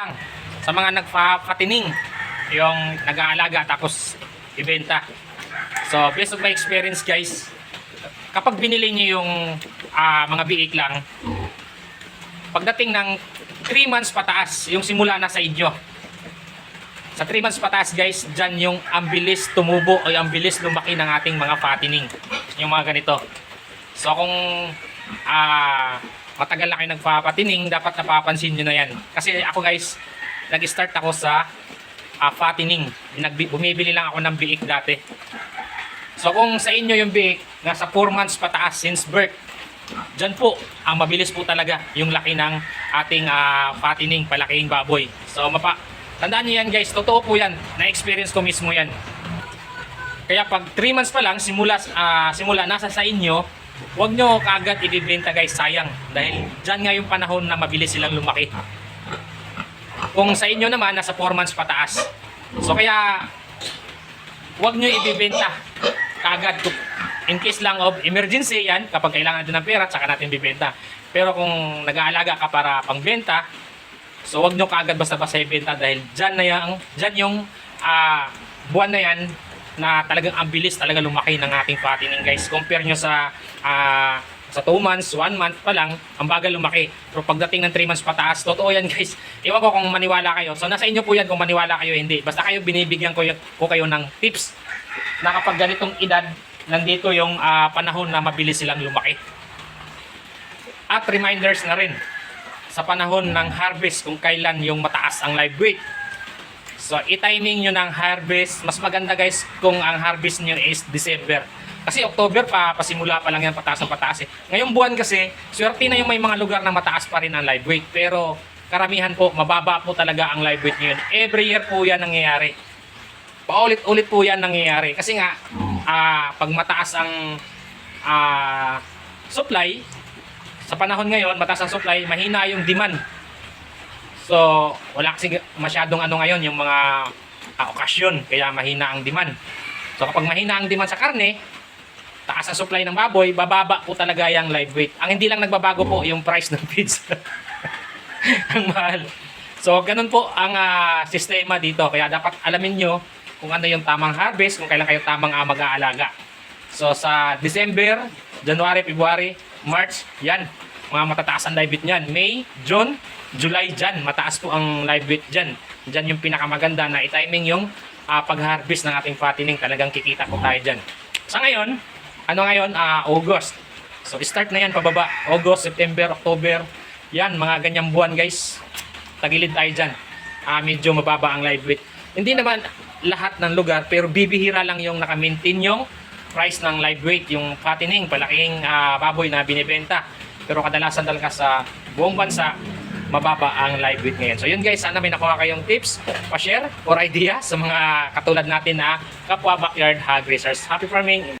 lang sa mga nagpa-patining yung nag-aalaga tapos ibenta. So, based on my experience guys, kapag binili niyo yung ah, mga biik lang, pagdating ng 3 months pataas, yung simula na sa inyo. Sa 3 months pataas guys, dyan yung ambilis tumubo o ambilis lumaki ng ating mga fattening. Yung mga ganito. So kung ah matagal na kayo nagpapatining, dapat napapansin nyo na yan. Kasi ako guys, nag-start ako sa ah, fattening. Nagbi- bumibili lang ako ng biik dati. So kung sa inyo yung biik, nasa 4 months pataas since birth, Diyan po, ang mabilis po talaga yung laki ng ating ah, fattening, palaking baboy. So, mapa, tandaan niyo yan guys, totoo po yan. Na-experience ko mismo yan. Kaya pag 3 months pa lang, simula, ah, simula nasa sa inyo, huwag nyo kaagad ibibenta guys, sayang. Dahil dyan nga yung panahon na mabilis silang lumaki. Kung sa inyo naman, nasa 4 months pataas. So kaya, huwag nyo ibibenta kaagad. In case lang of emergency yan, kapag kailangan natin ng pera, saka natin bibenta. Pero kung nag-aalaga ka para pangbenta, so huwag nyo kaagad basta-basta ibenta dahil dyan na yung, dyan yung ah, buwan na yan na talagang ang bilis talaga lumaki ng ating fattening guys. Compare nyo sa ah, sa 2 months, 1 month pa lang, ang bagal lumaki. Pero pagdating ng 3 months pataas, totoo yan guys. Iwan ko kung maniwala kayo. So nasa inyo po yan kung maniwala kayo hindi. Basta kayo binibigyan ko, ko kayo ng tips na kapag ganitong edad, nandito yung ah, panahon na mabilis silang lumaki. At reminders na rin sa panahon ng harvest kung kailan yung mataas ang live weight. So, i-timing nyo ng harvest. Mas maganda guys kung ang harvest nyo is December. Kasi October pa, pasimula pa lang yan pataas ng pataas eh. Ngayong buwan kasi, swerte na yung may mga lugar na mataas pa rin ang live weight. Pero karamihan po, mababa po talaga ang live weight ngayon. Every year po yan nangyayari. Paulit-ulit po yan nangyayari. Kasi nga, ah, pag mataas ang ah, supply, sa panahon ngayon, mataas ang supply, mahina yung demand. So, wala kasi masyadong ano ngayon, yung mga ah, okasyon, kaya mahina ang demand. So, kapag mahina ang demand sa karne, taas ang supply ng baboy, bababa po talaga yung live weight. Ang hindi lang nagbabago po yung price ng feeds. ang mahal. So, ganun po ang ah, sistema dito. Kaya dapat alamin nyo kung ano yung tamang harvest, kung kailan kayo tamang ah, mag-aalaga. So, sa December, January, February, March, yan. Mga matataas ang live weight niyan. May, June, July dyan. Mataas po ang live weight dyan. Dyan yung pinakamaganda na i-timing yung ah, pag-harvest ng ating fattening. Talagang kikita po tayo dyan. Sa ngayon, ano ngayon? Ah, August. So, start na yan pababa. August, September, October. Yan, mga ganyang buwan guys. Tagilid tayo dyan. Ah, medyo mababa ang live weight. Hindi naman lahat ng lugar, pero bibihira lang yung naka-maintain yung price ng live weight, yung fattening, palaking ah, baboy na binibenta. Pero kadalasan talaga sa buong bansa, mababa ang live weight ngayon. So yun guys, sana may nakuha kayong tips, pa-share or idea sa mga katulad natin na kapwa backyard hog racers. Happy farming!